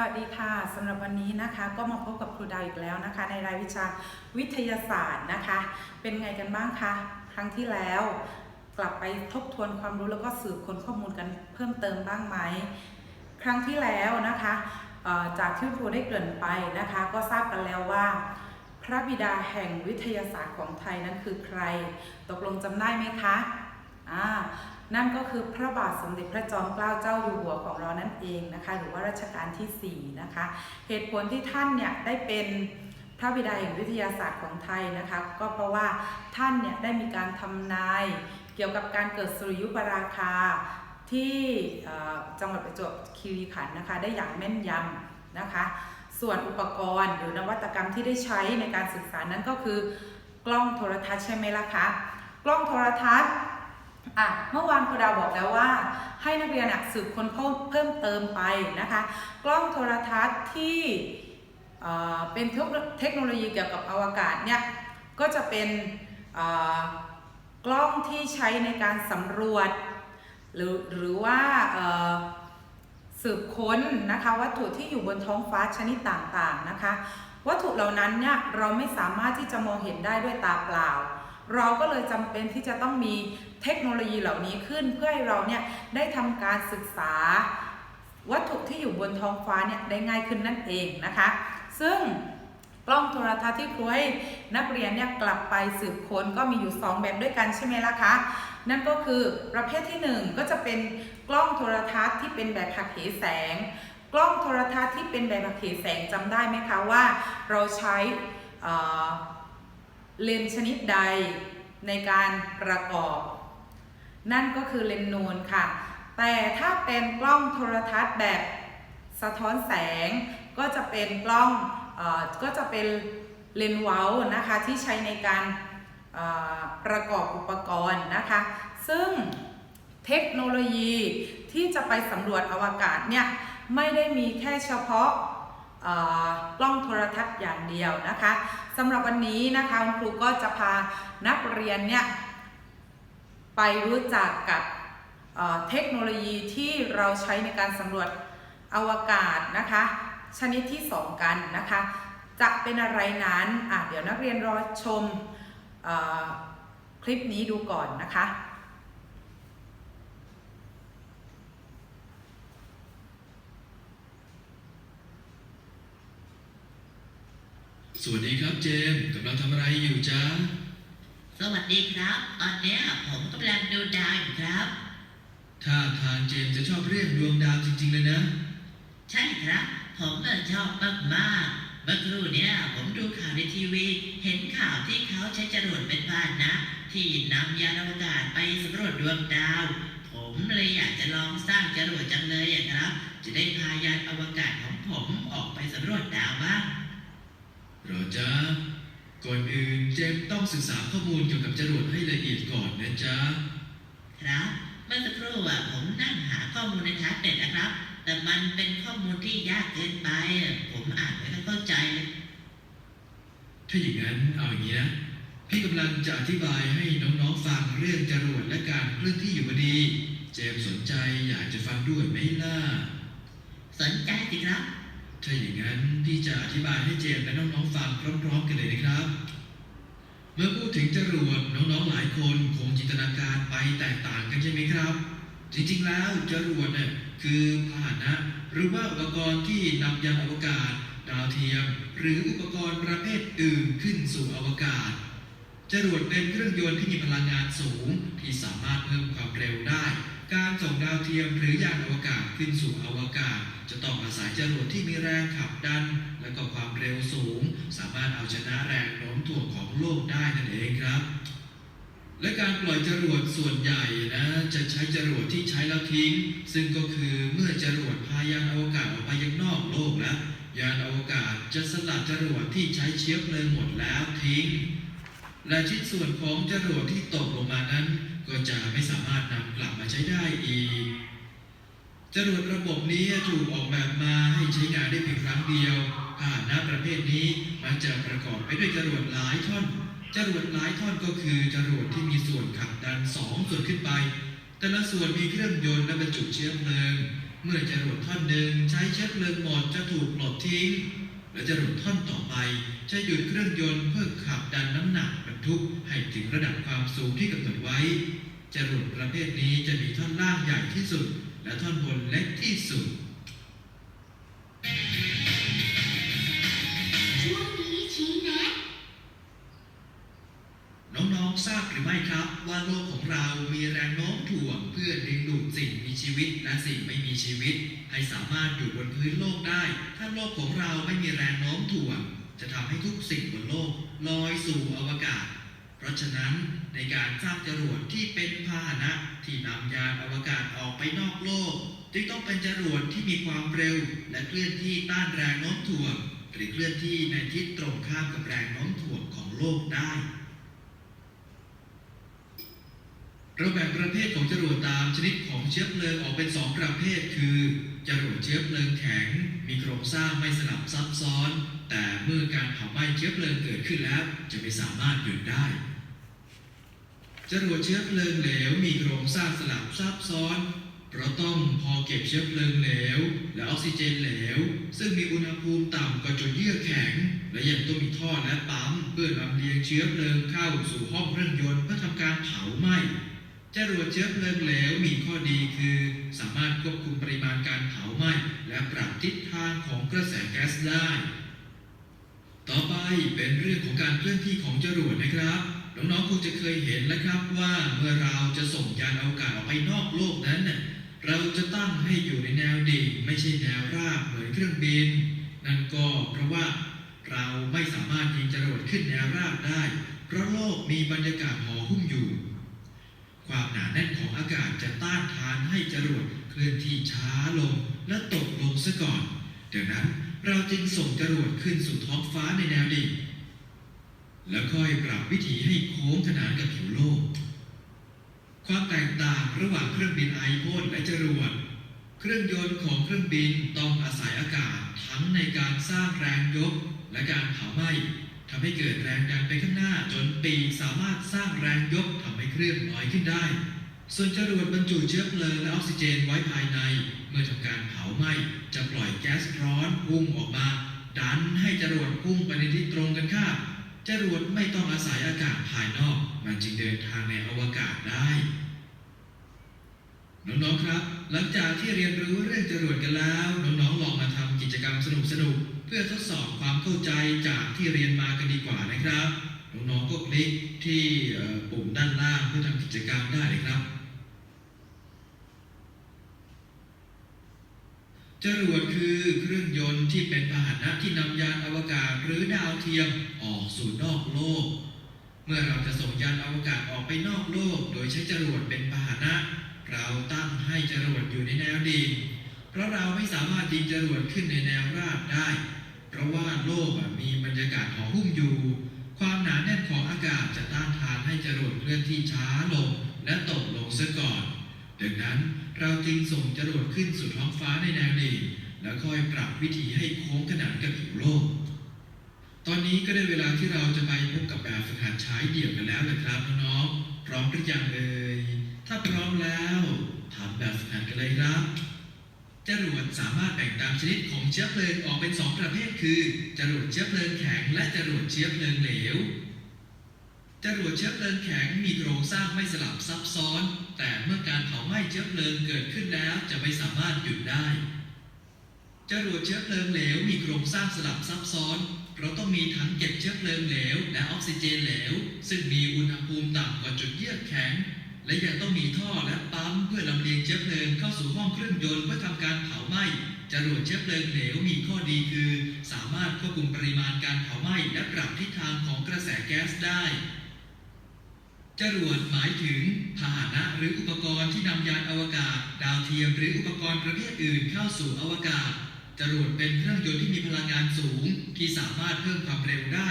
วัสดีค่ะสำหรับวันนี้นะคะก็มาพบกับครูดาวอีกแล้วนะคะ ในรายวิชาวิทยาศาสตร์นะคะ เป็นไงกันบ้างคะครั้งที่แล้ว กลับไปทบทวนความรู้แล้วก็สืบค้นข้อมูลกันเพิ่มเติมบ้างไหมครั้งที่แล้วนะคะจากที่ครูได้เกริ่นไปนะคะ ก็ทราบกันแล้วว่า พระบิดาแห่งวิทยาศาสตร์ของไทยนั้นคือใคร ตกลงจำได้ไหมคะอ่านั่นก็คือพระบาทสมเด็จพระจอมเกล้าเจ้าอยู่หัวของเรานั่นเองนะคะ หรือว่ารัชกาลที่4นะคะ เหตุผลที่ท่านเนี่ยได้เป็นพระบิดาแห่งวิทยาศาสตร์ของไทยนะคะ ก็เพราะว่าท่านเนี่ยได้มีการทำนายเกี่ยวกับการเกิดสุริยุปราคาที่จังหวัดประจวบคีรีขันธ์นะคะ ได้อย่างแม่นยำนะคะ ส่วนอุปกรณ์หรือนวัตกรรมที่ได้ใช้ในการศึกษานั้นก็คือกล้องโทรทัศน์ใช่ไหมล่ะคะ กล้องโทรทัศน์ อะเมื่อวานครูดาวบอกแล้วว่า ให้นักเรียนสืบค้นเพิ่มเติมไปนะคะ กล้องโทรทัศน์ที่เป็นเทคโนโลยีเกี่ยวกับอวกาศเนี่ยก็จะเป็นกล้องที่ใช้ในการสำรวจ หรือหรือว่าสืบค้นนะคะวัตถุที่อยู่บนท้องฟ้าชนิดต่างๆนะคะ วัตถุเหล่านั้นเนี่ยเราไม่สามารถที่จะมองเห็นได้ด้วยตาเปล่า เราก็เลยจำเป็นที่จะต้องมี เทคโนโลยีเหล่านี้ขึ้นเพื่อให้เราเนี่ยได้ทำการศึกษา วัตถุที่อยู่บนท้องฟ้าเนี่ยได้ง่ายขึ้นนั่นเองนะคะ ซึ่งกล้องโทรทัศน์ที่ครูให้นักเรียนเนี่ยกลับไปสืบค้นก็มีอยู่ 2 แบบด้วยกันใช่ไหมล่ะคะนั่นก็คือประเภทที่ 1 ก็จะเป็นกล้องโทรทัศน์ที่เป็นแบบหักเหแสง กล้องโทรทัศน์ที่เป็นแบบหักเหแสงจำได้ไหมคะว่า เราใช้เเลนส์ชนิดใดในการประกอบ นั่นก็คือเลนส์นูนค่ะ แต่ถ้าเป็นกล้องโทรทัศน์แบบสะท้อนแสง ก็จะเป็นกล้องออก็จะเป็นเลนส์เว้านะคะที่ใช้ในการประกอบอุปกรณ์นะคะ ซึ่งเทคโนโลยีที่จะไปสำรวจอวกาศเนี่ยไม่ได้มีแค่เฉพาะกล้องโทรทัศน์อย่างเดียวนะคะสำหรับวันนี้นะคะคุณครูก็จะพานักเรียนเนี่ย ไปรู้จักกับเทคโนโลยีที่เราใช้ในการสำรวจอวกาศนะคะ ชนิดที่ 2 กันนะคะ จะเป็นอะไรนั้นอะเดี๋ยวนักเรียนรอชมอคลิปนี้ดูก่อนนะคะสวัสดีครับเจมส์กำลังทำอะไรอยู่จ๊ะ สวัสดีครับ ตอนเนี้ยผมกำลังดูดาวอยู่ครับ ถ้าทางเจมส์จะชอบเรียกดวงดาวจริงๆเลยนะ ใช่ครับ ผมเออชอบมากมากๆเมื่อครู่เนี้ยผมดูข่าวในทีวี เห็นข่าวที่เขาใช้จรวดเป็นพาหนะ ที่นำยานอวกาศไปสำรวจดวงดาว ผมเลยอยากจะลองสร้างจรวดจังเลยอะครับ จะได้พายานอวกาศของผมออกไปสำรวจดาวบ้างเหรอจ๊ะ ก่อนอื่นเจมส์ต้องศึกษาข้อมูลเกี่ยวกับจรวดให้ละเอียดก่อนนะจ๊ะ ครับเมื่อสักครู่อะผมนั่งหาข้อมูลในแท็บเล็ตนะครับ แต่มันเป็นข้อมูลที่ยากเกินไปอะผมอ่านไม่ค่อยเข้าใจเลยถ้าอย่างนั้นเอาอย่างนี้นะพี่กำลังจะอธิบายให้น้องๆฟังเรื่องจรวดและการเคลื่อนที่อยู่พอดี เจมส์สนใจอยากจะฟังด้วยไหมล่ะ สนใจสิครับ ถ้าอย่างนั้นพี่จะอธิบายให้เจมส์และน้องๆฟังพร้อมๆกันเลยนะครับ เมื่อพูดถึงจรวดน้องๆหลายคนคงจินตนาการไปแตกต่างกันใช่ไหมครับ จริงๆแล้วจรวดเนี่ยคือพาหนะ หรือว่าอุปกรณ์ที่นำยานอวกาศ ดาวเทียม หรืออุปกรณ์ประเภทอื่นขึ้นสู่อวกาศจรวดเป็นเครื่องยนต์ที่มีพลังงานสูงที่สามารถเพิ่มความเร็วได้ การส่งดาวเทียมหรือยานอวกาศขึ้นสู่อวกาศ จะต้องอาศัยจรวดที่มีแรงขับดัน และก็ความเร็วสูง สามารถเอาชนะแรงโน้มถ่วงของโลกได้นั่นเองครับ และการปล่อยจรวดส่วนใหญ่นะจะใช้จรวดที่ใช้แล้วทิ้ง ซึ่งก็คือเมื่อจรวดพายานอวกาศออกไปยังนอกโลกแล้วยานอวกาศจะสลัดจรวดที่ใช้เชื้อเพลิงหมดแล้วทิ้ง และชิ้นส่วนของจรวดที่ตกลงมานั้น ก็จะไม่สามารถนำกลับมาใช้ได้อีกจรวดระบบนี้ถูกออกแบบมาให้ใช้งานได้เพียงครั้งเดียวพาหนะประเภทนี้มันจะประกอบไปด้วยจรวดหลายท่อน จรวดหลายท่อนก็คือจรวดที่มีส่วนขับดันสองส่วนขึ้นไป แต่ละส่วนมีเครื่องยนต์และบรรจุเชื้อเพลิง เมื่อจรวดท่อนหนึ่งใช้เชื้อเพลิงหมดจะถูกปลดทิ้ง และจรวดท่อนต่อไปจะหยุดเครื่องยนต์เพื่อขับดันน้ำหนัก ทุกให้ถึงระดับความสูงที่กำหนดไว้ จรวดประเภทนี้จะมีท่อนล่างใหญ่ที่สุด และท่อนบนเล็กที่สุด ช่วงนี้ชี้แนะน้องๆทราบหรือไม่ครับว่าโลกของเรามีแรงโน้มถ่วง เพื่อดึงดูดสิ่งมีชีวิตและสิ่งไม่มีชีวิต ให้สามารถอยู่บนพื้นโลกได้ ถ้าโลกของเราไม่มีแรงโน้มถ่วง จะทำให้ทุกสิ่งบนโลกลอยสู่อวกาศเพ ราะฉะนั้นในการสร้างจรวดที่เป็นพาหนะที่นำยานอวกาศออกไปนอกโลก จึงต้องเป็นจรวดที่มีความเร็ว และเคลื่อนที่ต้านแรงโน้มถ่วงหรือเคลื่อนที่ในทิศตรงข้ามกับแรงโน้มถ่วงของโลกได้เราแบ่งประเภทของจรวดตามชนิดของเชื้อเพลิงออกเป็นสองประเภท คือจรวดเชื้อเพลิงแข็ง มีโครงสร้างไม่สลับซับซ้อน แต่เมื่อการเผาไหม้เชื้อเพลิงเกิดขึ้นแล้ว จะไม่สามารถหยุดได้ จรวดเชื้อเพลิงเหลวมีโครงสร้างสลับซับซ้อน เพราะต้องพอเก็บเชื้อเพลิงเหลว และออกซิเจนเหลว ซึ่งมีอุณหภูมิต่ำกว่าจุดเยื่อแข็ง และยังต้องมีท่อและปั๊มเพื่อลำเลียงเชื้อเพลิงเข้าสู่ห้องเครื่องยนต์เพื่อทำการเผาไหม้จรวดเชื้อเพลิงเหลวมีข้อดีคือ สามารถควบคุมปริมาณการเผาไหม้และปรับทิศทางของกระแสแก๊สได้ ต่อไปเป็นเรื่องของการเคลื่อนที่ของจรวดนะครับ น้องๆคงจะเคยเห็นแล้วครับว่าเมื่อเราจะส่งยานอวกาศออกไปนอกโลกนั้น เราจะตั้งให้อยู่ในแนวดิ่งไม่ใช่แนวราบเหมือนเครื่องบิน นั่นก็เพราะว่าเราไม่สามารถยิงจรวดขึ้นแนวราบได้ เพราะโลกมีบรรยากาศห่อหุ้มอยู่ ความหนาแน่นของอากาศจะต้านทานให้จรวดเคลื่อนที่ช้าลงและตกลงซะก่อนดังนั้นเราจึงส่งจรวดขึ้นสู่ท้องฟ้าในแนวดิ่ง แล้วค่อยปรับวิถีให้โค้งขนานกับผิวโลก ความแตกต่างระหว่างเครื่องบินไอพ่นและจรวด เครื่องยนต์ของเครื่องบินต้องอาศัยอากาศทั้งในการสร้างแรงยกและการเผาไหม้ทำให้เกิดแรงดันไปข้างหน้าจนปีกสามารถสร้างแรงยกทำให้เครื่องลอยขึ้นได้ ส่วนจรวดบรรจุเชื้อเพลิงและออกซิเจนไว้ภายใน เมื่อทำการเผาไหม้จะปล่อยแก๊สร้อนพุ่งออกมา ดันให้จรวดพุ่งไปในทิศตรงกันข้าม จรวดไม่ต้องอาศัยอากาศภายนอก มันจึงเดินทางในอวกาศได้ น้องๆครับ หลังจากที่เรียนรู้เรื่องจรวดกันแล้ว น้องๆลองมาทำกิจกรรมสนุกๆ เพื่อทดสอบความเข้าใจจากที่เรียนมากันดีกว่านะครับ น้องๆก็คลิกที่ปุ่มด้านล่างเพื่อทำกิจกรรมได้เลยครับ จรวดคือเครื่องยนต์ที่เป็นพาหนะที่นำยานอวกาศหรือดาวเทียมออกสู่นอกโลก เมื่อเราจะส่งยานอวกาศออกไปนอกโลก โดยใช้จรวดเป็นพาหนะ เราตั้งให้จรวดอยู่ในแนวดิ่งเพราะเราไม่สามารถยิงจรวดขึ้นในแนวราบได้ เพราะว่าโลกมีบรรยากาศห่อหุ้มอยู่ ความหนาแน่นของอากาศจะต้านทานให้จรวดเคลื่อนที่ช้าลงและตกลงซะก่อน ดังนั้นเราจึงส่งจรวดขึ้นสู่ท้องฟ้าในแนว ค่อยปรับวิธีให้โค้งขนานกับผิวโลก ตอนนี้ก็ได้เวลาที่เราจะไปพบกับแบบฝึกหัดใช้เดี่ยวกันแล้วนะครับน้องๆพร้อมหรือยังเอ่ยถ้าพร้อมแล้วทำแบบฝึกหัดกันเลยครับจรวดสามารถแบ่งตามชนิดของเชื้อเพลิงออกเป็นสองประเภทคือจรวดเชื้อเพลิงแข็ง และจรวดเชื้อเพลิงเหลวจรวดเชื้อเพลิงแข็งมีโครงสร้างไม่สลับซับซ้อน แต่เมื่อการเผาไหม้เชื้อเพลิงเกิดขึ้นแล้วจะไม่สามารถหยุดได้ จรวดเชื้อเพลิงเหลวมีโครงสร้างสลับซับซ้อน เราต้องมีถังเก็บเชื้อเพลิงเหลว และออกซิเจนเหลว ซึ่งมีอุณหภูมิต่ำกว่าจุดเยือกแข็ง และยังต้องมีท่อและปั๊มเพื่อลำเลียงเชื้อเพลิงเข้าสู่ห้องเครื่องยนต์เพื่อทำการเผาไหม้จรวดเชื้อเพลิงเหลวมีข้อดีคือ สามารถควบคุมปริมาณการเผาไหม้และปรับทิศทางของกระแสแก๊สได้จรวดหมายถึงพาหนะหรืออุปกรณ์ที่นำยานอวกาศ ดาวเทียมหรืออุปกรณ์ประเภทอื่นเข้าสู่อวกาศ จรวดเป็นเครื่องยนต์ที่มีพลังงานสูง ที่สามารถเพิ่มความเร็วได้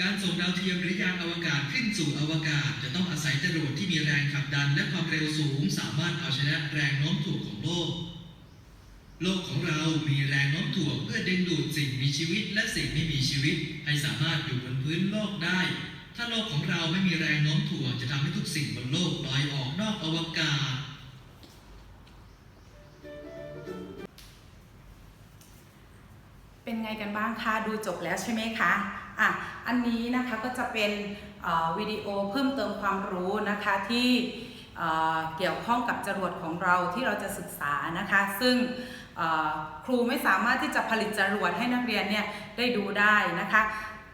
การส่งดาวเทียมหรือยานอวกาศขึ้นสู่อวกาศ จะต้องอาศัยจรวดที่มีแรงขับดันและความเร็วสูง สามารถเอาชนะแรงโน้มถ่วงของโลก โลกของเรามีแรงโน้มถ่วงเพื่อดึงดูดสิ่งมีชีวิต และสิ่งไม่มีชีวิต ให้สามารถอยู่บนพื้นโลกได้ ถ้าโลกของเราไม่มีแรงโน้มถ่วงจะทำให้ทุกสิ่งบนโลกลอยออกนอกอวกาศ เป็นไงกันบ้างคะดูจบแล้วใช่ไหมคะอะอันนี้นะคะก็จะเป็นวิดีโอเพิ่มเติมความรู้นะคะที่เอ่อเกี่ยวข้องกับจรวดของเราที่เราจะศึกษานะคะ ซึ่งครูไม่สามารถที่จะผลิตจรวดให้นักเรียนเนี่ยได้ดูได้นะคะ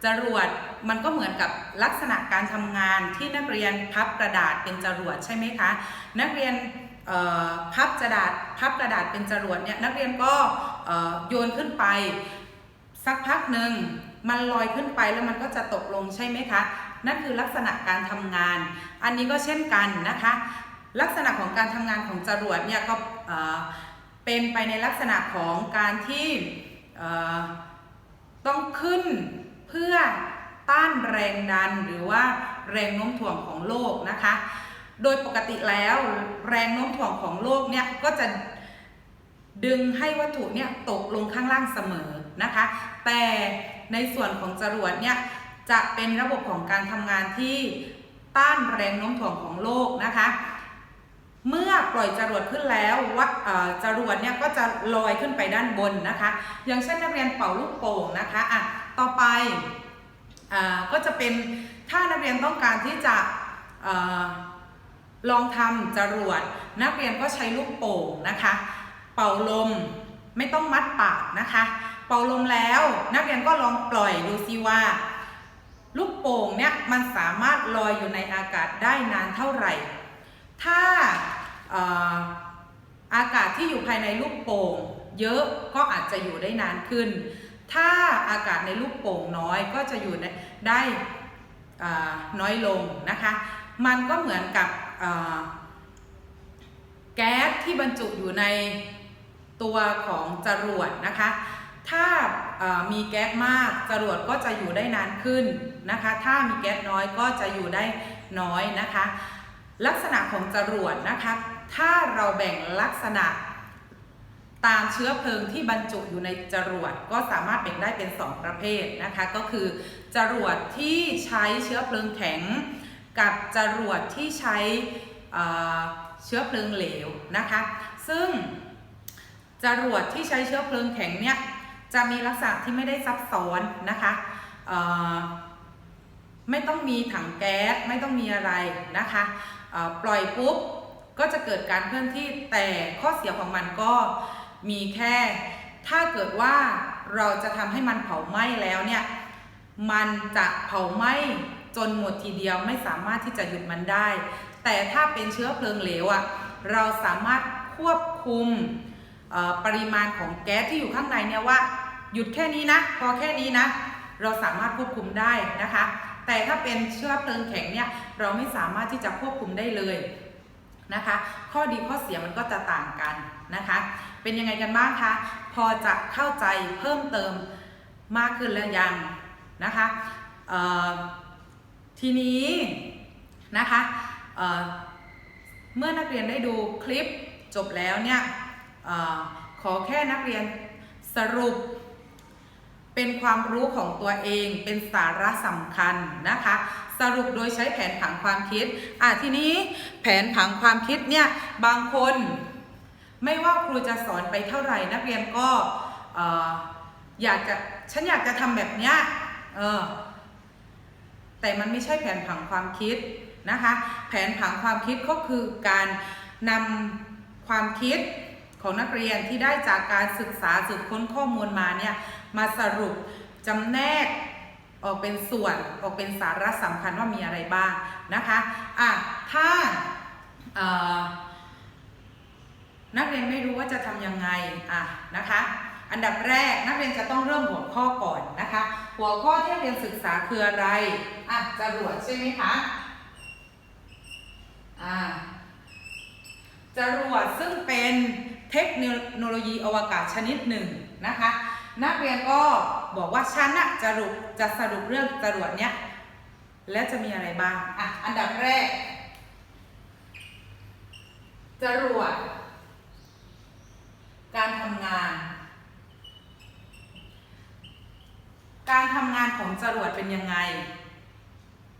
จรวดมันก็เหมือนกับลักษณะการทำงานที่นักเรียนพับกระดาษเป็นจรวดใช่ไหมคะนักเรียนพับกระดาษพับกระดาษเป็นจรวดเนี่ยนักเรียนก็โยนขึ้นไป สักพักหนึ่งมันลอยขึ้นไปแล้วมันก็จะตกลงใช่ไหมคะ นั่นคือลักษณะการทำงาน อันนี้ก็เช่นกันนะคะ ลักษณะของการทำงานของจรวดเนี่ยก็เป็นไปในลักษณะของการที่ต้องขึ้นเพื่อต้านแรงดันหรือว่าแรงโน้มถ่วงของโลกนะคะ โดยปกติแล้วแรงโน้มถ่วงของโลกเนี่ยก็จะ ดึงให้วัตถุเนี่ยตกลงข้างล่างเสมอนะคะ แต่ในส่วนของจรวดเนี่ยจะเป็นระบบของการทำงานที่ต้านแรงโน้มถ่วงของโลกนะคะ เมื่อปล่อยจรวดขึ้นแล้ววัดจรวดเนี่ยก็จะลอยขึ้นไปด้านบนนะคะ อย่างเช่นนักเรียนเป่าลูกโป่งนะคะอะต่อไปอก็จะเป็นถ้านักเรียนต้องการที่จะอลองทำจรวด นักเรียนก็ใช้ลูกโป่งนะคะ เป่าลมไม่ต้องมัดปากนะคะ เป่าลมแล้วนักเรียนก็ลองปล่อยดูซิว่า ลูกโป่งเนี่ยมันสามารถลอยอยู่ในอากาศได้นานเท่าไหร่ ถ้าอากาศที่อยู่ภายในลูกโป่ง เยอะก็อาจจะอยู่ได้นานขึ้น ถ้าอากาศในลูกโป่งน้อยก็จะอยู่ได้น้อยลงนะคะ มันก็เหมือนกับแก๊สที่บรรจุอยู่ใน ตัวของจรวดนะคะ ถ้ามีแก๊สมากจรวดก็จะอยู่ได้นานขึ้นนะคะ ถ้ามีแก๊สน้อยก็จะอยู่ได้น้อยนะคะ ลักษณะของจรวดนะคะ ถ้าเราแบ่งลักษณะตามเชื้อเพลิงที่บรรจุอยู่ในจรวดก็สามารถแบ่งได้เป็น 2 ประเภทนะคะ ก็คือจรวดที่ใช้เชื้อเพลิงแข็ง กับจรวดที่ใช้เชื้อเพลิงเหลวนะคะ ซึ่ง จรวดที่ใช้เชื้อเพลิงแข็งเนี่ยจะมีลักษณะที่ไม่ได้ซับซ้อนนะคะไม่ต้องมีถังแก๊สไม่ต้องมีอะไรนะคะปล่อยปุ๊บก็จะเกิดการเคลื่อนที่แต่ข้อเสียของมันก็มีแค่ ถ้าเกิดว่าเราจะทำให้มันเผาไหม้แล้วเนี่ยมันจะเผาไหม้จนหมดทีเดียวไม่สามารถที่จะหยุดมันได้ แต่ถ้าเป็นเชื้อเพลิงเหลวอะ่ะเราสามารถควบคุม ปริมาณของแก๊สที่อยู่ข้างในเนี่ยว่า หยุดแค่นี้นะ พอแค่นี้นะ เราสามารถควบคุมได้นะคะ แต่ถ้าเป็นเชื้อเพลิงแข็งเนี่ยเราไม่สามารถที่จะควบคุมได้เลยนะคะ ข้อดีข้อเสียมันก็จะต่างกันนะคะ เป็นยังไงกันบ้างคะพอจะเข้าใจเพิ่มเติมมากขึ้นแล้วยังนะคะทีนี้นะคะเเมื่อนักเรียนได้ดูคลิปจบแล้วเนี่ย ขอแค่นักเรียนสรุป เป็นความรู้ของตัวเอง เป็นสาระสำคัญนะคะ สรุปโดยใช้แผนผังความคิดอะทีนี้แผนผังความคิดเนี่ยบางคน ไม่ว่าครูจะสอนไปเท่าไหร่ นักเรียนก็เอ่ออยากจะฉันอยากจะทำแบบเนี้ยเออแต่มันไม่ใช่แผนผังความคิดนะคะ แผนผังความคิดก็คือการนำความคิด ของนักเรียนที่ได้จากการศึกษาสืบค้นข้อมูลมาเนี่ยมาสรุปจำแนกออกเป็นส่วนออกเป็นสาระสำคัญว่ามีอะไรบ้างนะคะอะถ้านักเรียนไม่รู้ว่าจะทำยังไงอะนะคะอันดับแรกนักเรียนจะต้องเริ่มหัวข้อก่อนนะคะ หัวข้อที่เรียนศึกษาคืออะไรอะจรวดใช่ไหมคะอ่าจรวดซึ่งเป็น เทคโนโลยีอวกาศชนิดหนึ่งนะคะ นักเรียนก็บอกว่าฉันน่ะจะสรุปจะสรุปเรื่องจรวดเนี้ยแล้วจะมีอะไรบ้างอะอันดับแรกจรวด การทำงาน การทำงานของจรวดเป็นยังไง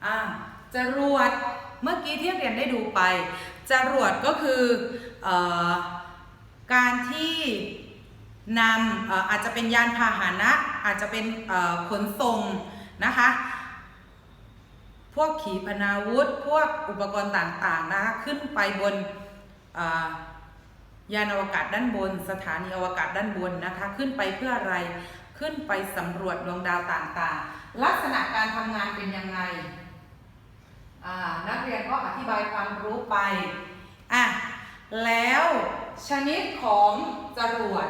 อ่าจรวดเมื่อกี้ที่เรียนได้ดูไปจรวดก็คืออ การที่นำอาจจะเป็นยานพาหนะ อาจจะเป็นขนส่งนะคะ พวกขีปนาวุธ พวกอุปกรณ์ต่างๆนะคะขึ้นไปบนยานอวกาศด้านบน สถานีอวกาศด้านบนนะคะ ขึ้นไปเพื่ออะไรขึ้นไปสำรวจดวงดาวต่างๆ ลักษณะการทำงานเป็นยังไง นักเรียนก็อธิบายความรู้ไป อะ แล้วชนิดของจรวด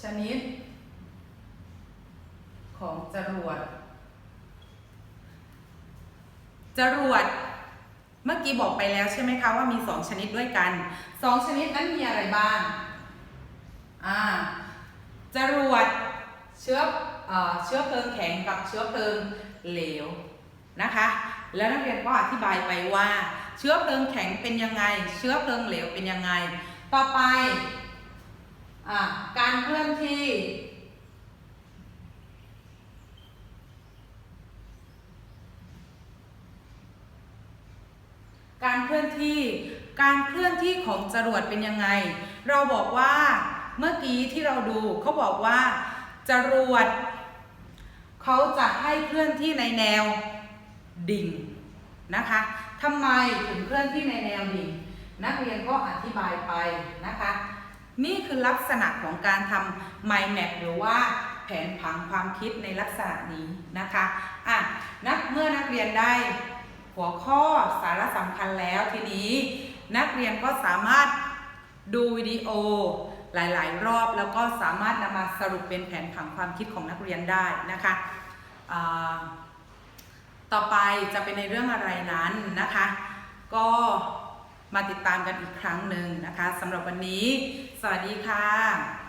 ชนิด ของจรวด จรวด เมื่อกี้บอกไปแล้วใช่ไหมคะว่ามีสองชนิดด้วยกันสองชนิดนั้นมีอะไรบ้างอ่าจรวดเชื้อเอ่อเชื้อเพลิงแข็งกับเชื้อเพลิงเหลวนะคะ แล้วนักเรียนก็อธิบายไปว่า เชื้อเพลิงแข็งเป็นยังไง เชื้อเพลิงเหลวเป็นยังไง ต่อไปอการเคลื่อนที่การเคลื่อนที่ การเคลื่อนที่ของจรวดเป็นยังไง เราบอกว่าเมื่อกี้ที่เราดูเขาบอกว่าจรวดเขาจะให้เคลื่อนที่ในแนวดิ่งนะคะทำไมถึงเคลื่อนที่ในแนวดิ่งนักเรียนก็อธิบายไปนะคะ นี่คือลักษณะของการทำ mind map หรือว่าแผนผังความคิดในลักษณะนี้นะคะอะนักเมื่อนักเรียนได้หัวข้อสาระสำคัญแล้วทีนี้ นักเรียนก็สามารถดูวิดีโอหลาย ๆ รอบแล้วก็สามารถนำมาสรุปเป็นแผนผังความคิดของนักเรียนได้นะคะอ่า ต่อไปจะเป็นในเรื่องอะไรนั้นนะคะ ก็มาติดตามกันอีกครั้งหนึ่งนะคะสำหรับวันนี้ สวัสดีค่ะ